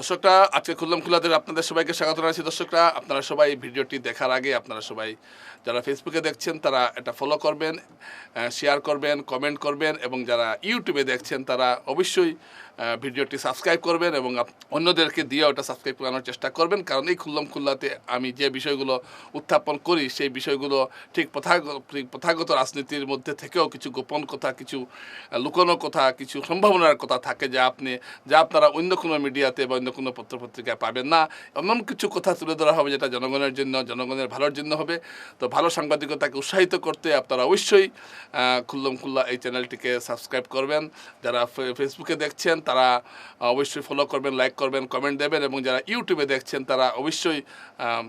দর্শকরা, আজকে খুললাম খুলাদের আপনাদের সবাইকে স্বাগত জানাচ্ছি। দর্শকরা, আপনারা সবাই ভিডিওটি দেখার আগে আপনারা সবাই যারা ফেসবুকে দেখছেন, তারা এটা ফলো করবেন শেয়ার করবেন কমেন্ট করবেন এবং যারা ইউটিউবে দেখছেন, তারা অবশ্যই ভিডিওটি সাবস্ক্রাইব করবেন এবং অন্যদেরকে দিয়ে ওটা সাবস্ক্রাইব করানোর চেষ্টা করবেন। কারণ এই খুললাম খুল্লাতে আমি যে বিষয়গুলো উত্থাপন করি, সেই বিষয়গুলো ঠিক প্রথাগত রাজনীতির মধ্যে থেকেও কিছু গোপন কথা, কিছু লুকোনো কথা, কিছু সম্ভাবনার কথা থাকে যা আপনি যা আপনারা অন্য কোনো মিডিয়াতে বা অন্য কোনো পত্রপত্রিকায় পাবেন না। এমন কিছু কথা তুলে ধরা হবে যেটা জনগণের জন্য, জনগণের ভালোর জন্য হবে। তো ভালো সাংবাদিকতাকে উৎসাহিত করতে আপনারা অবশ্যই খুল্লম খুল্লা এই চ্যানেলটিকে সাবস্ক্রাইব করবেন। যারা ফেসবুকে দেখছেন তারা অবশ্যই ফলো করবেন লাইক করবেন কমেন্ট দেবেন এবং যারা ইউটিউবে দেখছেন তারা অবশ্যই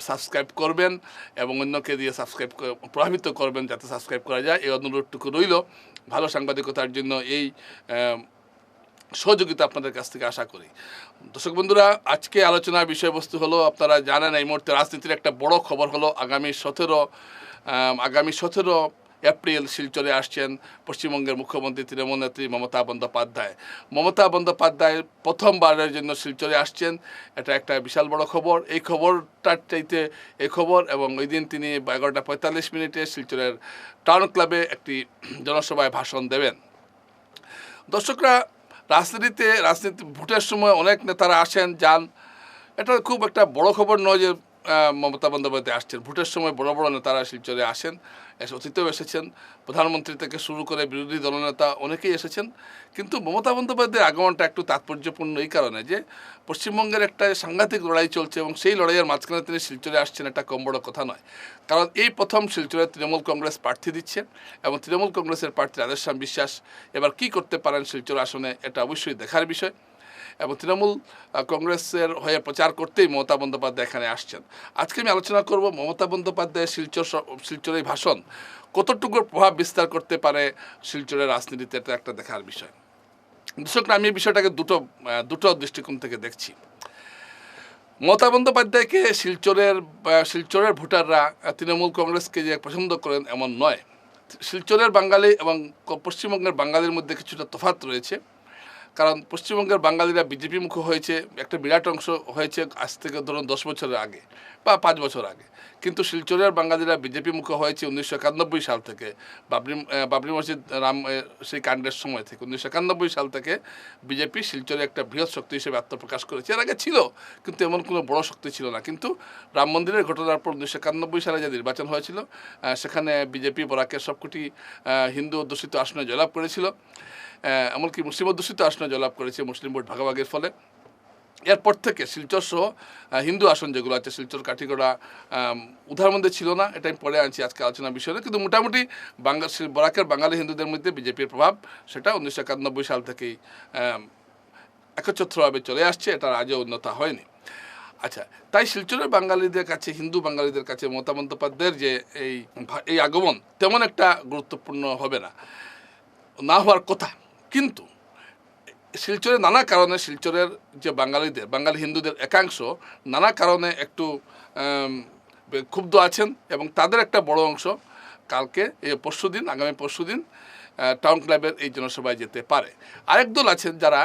সাবস্ক্রাইব করবেন এবং অন্যকে দিয়ে সাবস্ক্রাইব প্রভাবিত করবেন যাতে সাবস্ক্রাইব করা যায়। এই অনুরোধটুকু রইল। ভালো সাংবাদিকতার জন্য এই সহযোগিতা আপনাদের কাছ থেকে আশা করি। দর্শক বন্ধুরা, আজকে আলোচনার বিষয়বস্তু হলো, আপনারা জানেন এই মুহূর্তে রাজনীতির একটা বড় খবর হলো, আগামী সতেরো আগামী সতেরো এপ্রিল শিলচরে আসছেন পশ্চিমবঙ্গের মুখ্যমন্ত্রী, তৃণমূল নেত্রী মমতা বন্দ্যোপাধ্যায়। মমতা বন্দ্যোপাধ্যায় প্রথমবারের জন্য শিলচরে আসছেন। এটা একটা বিশাল বড় খবর। এই খবরটার চাইতে এই খবর এবং ওই দিন তিনি এগারোটা পঁয়তাল্লিশ মিনিটে শিলচরের টাউন ক্লাবে একটি জনসভায় ভাষণ দেবেন। দর্শকরা, রাজনীতিতে, রাজনীতি ভোটের সময় অনেক নেতারা আসেন, যান। এটা খুব একটা বড় খবর নয় যে মমতা বন্দ্যোপাধ্যায় আসছেন। ভোটের সময় বড় বড় নেতারা শিলচরে আসেন, এসে, অতীতেও এসেছেন। প্রধানমন্ত্রী থেকে শুরু করে বিরোধী দলনেতা অনেকেই এসেছেন। কিন্তু মমতা বন্দ্যোপাধ্যায়ের আগমনটা একটু তাৎপর্যপূর্ণ এই কারণে যে, পশ্চিমবঙ্গের একটা সাংঘাতিক লড়াই চলছে এবং সেই লড়াইয়ের মাঝখানে তিনি শিলচরে আসছেন একটা কম বড় কথা নয়। কারণ এই প্রথম শিলচরে তৃণমূল কংগ্রেস প্রার্থী দিচ্ছেন এবং তৃণমূল কংগ্রেসের প্রার্থী রাধেশ্যাম বিশ্বাস এবার কি করতে পারেন শিলচর আসনে, এটা অবশ্যই দেখার বিষয়। এবং তৃণমূল কংগ্রেসের হয়ে প্রচার করতেই মমতা বন্দ্যোপাধ্যায় এখানে আসছেন। আজকে আমি আলোচনা করব মমতা বন্দ্যোপাধ্যায়ের শিলচর শিলচরের ভাষণ কতটুকু প্রভাব বিস্তার করতে পারে শিলচরের রাজনীতিতে, এটা একটা দেখার বিষয়। দর্শকরা, আমি এই বিষয়টাকে দুটো দুটো দৃষ্টিকোণ থেকে দেখছি। মমতা বন্দ্যোপাধ্যায়কে শিলচরের শিলচরের ভোটাররা তৃণমূল কংগ্রেসকে যে পছন্দ করেন এমন নয়। শিলচরের বাঙালি এবং পশ্চিমবঙ্গের বাঙালির মধ্যে কিছুটা তফাত রয়েছে। কারণ পশ্চিমবঙ্গের বাঙালিরা বিজেপি মুখ হয়েছে, একটা বিরাট অংশ হয়েছে আজ থেকে ধরুন দশ বছরের আগে বা পাঁচ বছর আগে। কিন্তু শিলচরের বাঙালিরা বিজেপি মুখ হয়েছে উনিশশো একানব্বই সাল থেকে। বাবরি বাবরি মসজিদ রাম সেই কাণ্ডের সময় থেকে। উনিশশো একানব্বই সাল থেকে বিজেপি শিলচরে একটা বৃহৎ শক্তি হিসেবে আত্মপ্রকাশ করেছে। এর আগে ছিল, কিন্তু এমন কোনো বড় শক্তি ছিল না। কিন্তু রাম মন্দিরের ঘটনার পর উনিশশো একানব্বই সালে যে নির্বাচন হয়েছিল সেখানে বিজেপি বরাকের সবকটি হিন্দু অধ্যুষিত আসনে জয়লাভ করেছিল। এমনকি মুসলিম অধ্যুষিত আসনে জয়লাভ করেছে মুসলিম ভোট ভাগাভাগির ফলে। এরপর থেকে শিলচর সহ হিন্দু আসন যেগুলো আছে, শিলচর, কাঠিগড়া উধার মধ্যে ছিল না এটা আমি পরে আনছি আজকে আলোচনার বিষয় কিন্তু মোটামুটি বাঙ্গা শিল- বরাকের বাঙালি হিন্দুদের মধ্যে বিজেপির প্রভাব সেটা উনিশশো একানব্বই সাল থেকেই একচ্ছত্রভাবে চলে আসছে, এটা আজও উন্নত হয়নি। আচ্ছা তাই শিলচরের বাঙালিদের কাছে, হিন্দু বাঙালিদের কাছে মমতা বন্দ্যোপাধ্যায়ের যে এই এই আগমন তেমন একটা গুরুত্বপূর্ণ হবে না। না হওয়ার কথা, কিন্তু শিলচরে নানা কারণে শিলচরের যে বাঙালিদের, বাঙালি হিন্দুদের একাংশ নানা কারণে একটু ক্ষুব্ধ আছেন এবং তাদের একটা বড় অংশ কালকে এই পরশু দিন, আগামী পরশু দিন টাউন ক্লাবের এই জনসভায় যেতে পারে। আরেক দল আছেন যারা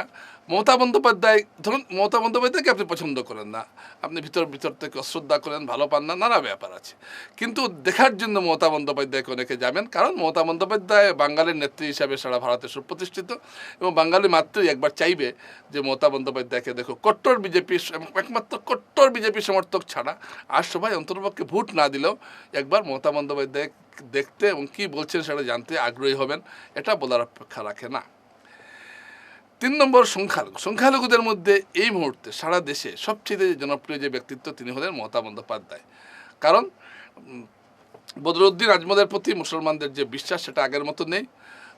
মমতা বন্দ্যোপাধ্যায়, ধরুন মমতা বন্দ্যোপাধ্যায়কে আপনি পছন্দ করেন না। আপনি ভিতর ভিতর থেকে অশ্রদ্ধা করেন, ভালো পান না, নানা ব্যাপার আছে। কিন্তু দেখার জন্য মমতা বন্দ্যোপাধ্যায়কে অনেকে যাবেন। কারণ মমতা বন্দ্যোপাধ্যায় বাঙালির নেত্রী হিসাবে সারা ভারতে সুপ্রতিষ্ঠিত এবং বাঙালি মাত্রই একবার চাইবে যে মমতা বন্দ্যোপাধ্যায়কে দেখো কট্টর বিজেপি একমাত্র কট্টর বিজেপি সমর্থক ছাড়া আর সবাই অন্তর্পক্ষে ভোট না দিলেও একবার মমতা বন্দ্যোপাধ্যায় দেখতে এবং কী বলছেন সেটা জানতে আগ্রহী হবেন, এটা বলার অপেক্ষা রাখে না। তিন নম্বর সংখ্যালঘু। সংখ্যালঘুদের মধ্যে এই মুহূর্তে সারা দেশে সবচেয়ে জনপ্রিয় যে ব্যক্তিত্ব তিনি হলেন মমতা বন্দ্যোপাধ্যায়। কারণ বদরুদ্দিন আজমদের প্রতি মুসলমানদের যে বিশ্বাস সেটা আগের মতো নেই।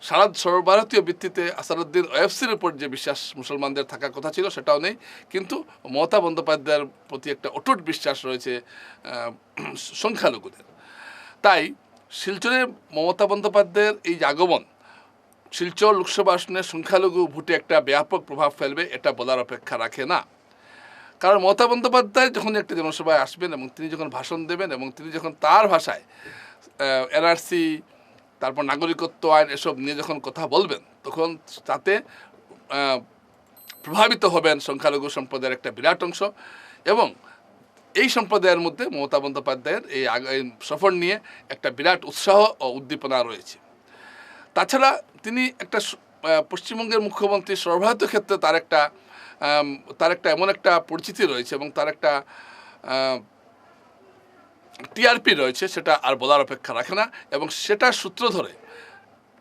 সারা সর্বভারতীয় ভিত্তিতে আসারুদ্দিন ওয়েফসির উপর যে বিশ্বাস মুসলমানদের থাকার কথা ছিল সেটাও নেই। কিন্তু মমতা বন্দ্যোপাধ্যায়ের প্রতি একটা অটুট বিশ্বাস রয়েছে সংখ্যালঘুদের। তাই শিলচরে মমতা বন্দ্যোপাধ্যায়ের এই আগমন শিলচর লোকসভা আসনে সংখ্যালঘু ভোটে একটা ব্যাপক প্রভাব ফেলবে, এটা বলার অপেক্ষা রাখে না। কারণ মমতা বন্দ্যোপাধ্যায় যখন একটা জনসভায় আসবেন এবং তিনি যখন ভাষণ দেবেন এবং তিনি যখন তার ভাষায় এনআরসি, তারপর নাগরিকত্ব আইন এসব নিয়ে যখন কথা বলবেন, তখন তাতে প্রভাবিত হবেন সংখ্যালঘু সম্প্রদায়ের একটা বিরাট অংশ এবং এই সম্প্রদায়ের মধ্যে মমতা বন্দ্যোপাধ্যায়ের এই সফর নিয়ে একটা বিরাট উৎসাহ ও উদ্দীপনা রয়েছে। তাছাড়া তিনি একটা পশ্চিমবঙ্গের মুখ্যমন্ত্রী সর্বভারতীয় ক্ষেত্রে তার একটা তার একটা এমন একটা পরিচিতি রয়েছে এবং তার একটা টিআরপি রয়েছে, সেটা আর বলার অপেক্ষা রাখে না এবং সেটা সূত্র ধরে,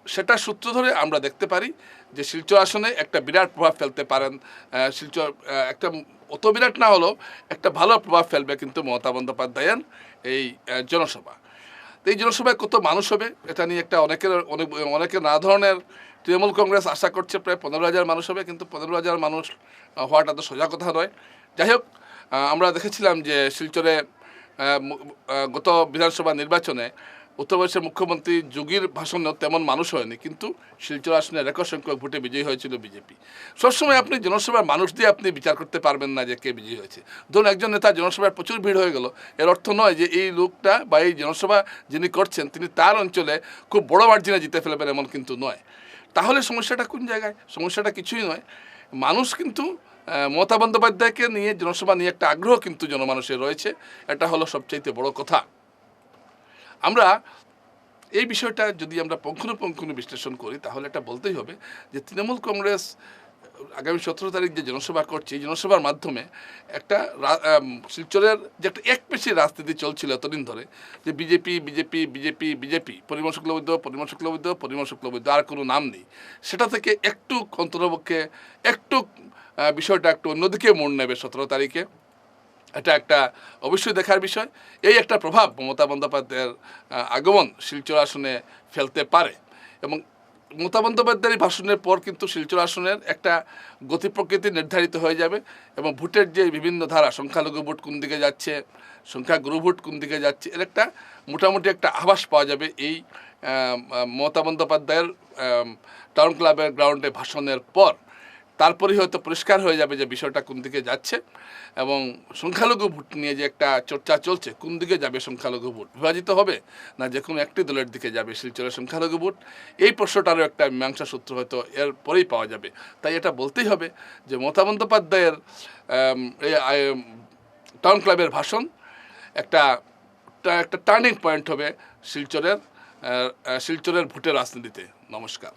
সেটা সূত্র ধরে আমরা দেখতে পারি যে শিলচর আসনে একটা বিরাট প্রভাব ফেলতে পারেন শিলচর একটা অত বিরাট না হলেও একটা ভালো প্রভাব ফেলবে কিন্তু মমতা বন্দ্যোপাধ্যায়ের এই জনসভা। তো এই জনসভায় কত মানুষ হবে, এটা নিয়ে একটা অনেকের, অনেক, অনেকের নানা ধরনের তৃণমূল কংগ্রেস আশা করছে, প্রায় পনেরো হাজার মানুষ হবে, কিন্তু পনেরো হাজার মানুষ হওয়াটা তো সোজা কথা নয়। যাই হোক আমরা দেখেছিলাম যে শিলচরে গত বিধানসভা নির্বাচনে উত্তরপ্রদেশের মুখ্যমন্ত্রী যোগীর ভাষণেও তেমন মানুষ হয়নি, কিন্তু শিলচর আসনে রেকর্ড সংখ্যক ভোটে বিজয়ী হয়েছিল বিজেপি। সবসময় আপনি জনসভার মানুষ দিয়ে আপনি বিচার করতে পারবেন না যে কে বিজয়ী হয়েছে। ধরুন একজন নেতা জনসভায় প্রচুর ভিড় হয়ে গেল, এর অর্থ নয় যে এই লোকটা বা এই জনসভা যিনি করছেন, তিনি তার অঞ্চলে খুব বড় মার্জিনে জিতে ফেলবেন এমন কিন্তু নয়। তাহলে সমস্যাটা কোন জায়গায়? সমস্যাটা কিছুই নয়। মানুষ কিন্তু মমতা বন্দ্যোপাধ্যায়কে নিয়ে জনসভা নিয়ে একটা আগ্রহ কিন্তু জনমানুষের রয়েছে, এটা হলো সবচাইতে বড় কথা। আমরা এই বিষয়টা যদি আমরা পঙ্খানুপঙ্খানু বিশ্লেষণ করি, তাহলে এটা বলতেই হবে যে তৃণমূল কংগ্রেস, আগামী সতেরো তারিখ যে জনসভা করছে, এই জনসভার মাধ্যমে একটা শিলচরের যে একটা একপেশি রাজনীতি চলছিল এতদিন ধরে, যে BJP BJP BJP BJP, Parimal Shuklabaidya Parimal Shuklabaidya Parimal Shuklabaidya, আর কোনো নাম নেই। সেটা থেকে একটু অন্তরপক্ষে একটু বিষয়টা একটু অন্যদিকে মোড় নেবে সতেরো তারিখে। এটা একটা অবশ্যই দেখার বিষয়। এই একটা প্রভাব মমতা বন্দ্যোপাধ্যায়ের আগমন শিলচর আসনে ফেলতে পারে এবং মমতা বন্দ্যোপাধ্যায়ের ভাষণের পর কিন্তু শিলচর আসনের একটা গতি প্রকৃতি নির্ধারিত হয়ে যাবে এবং ভোটের যে বিভিন্ন ধারা, সংখ্যালঘু ভোট কোন দিকে যাচ্ছে, সংখ্যাগুরু ভোট কোন দিকে যাচ্ছে, এর একটা মোটামুটি একটা আভাস পাওয়া যাবে এই মমতা বন্দ্যোপাধ্যায়ের টাউন ক্লাবের গ্রাউন্ডে ভাষণের পর। তারপরেই হয়তো পরিষ্কার হয়ে যাবে যে বিষয়টা কোন দিকে যাচ্ছে এবং সংখ্যালঘু ভোট নিয়ে যে একটা চর্চা চলছে, কোন দিকে যাবে সংখ্যালঘু ভোট? বিভাজিত হবে না যে কোনো একটি দলের দিকে যাবে শিলচরের সংখ্যালঘু ভোট? এই প্রশ্নটারও একটা মীমাংসা সূত্র হয়তো এর পরেই পাওয়া যাবে। তাই এটা বলতেই হবে যে মমতা বন্দ্যোপাধ্যায়ের টাউন ক্লাবের ভাষণ একটা একটা টার্নিং পয়েন্ট হবে শিলচরের শিলচরের ভোটের রাজনীতিতে। নমস্কার।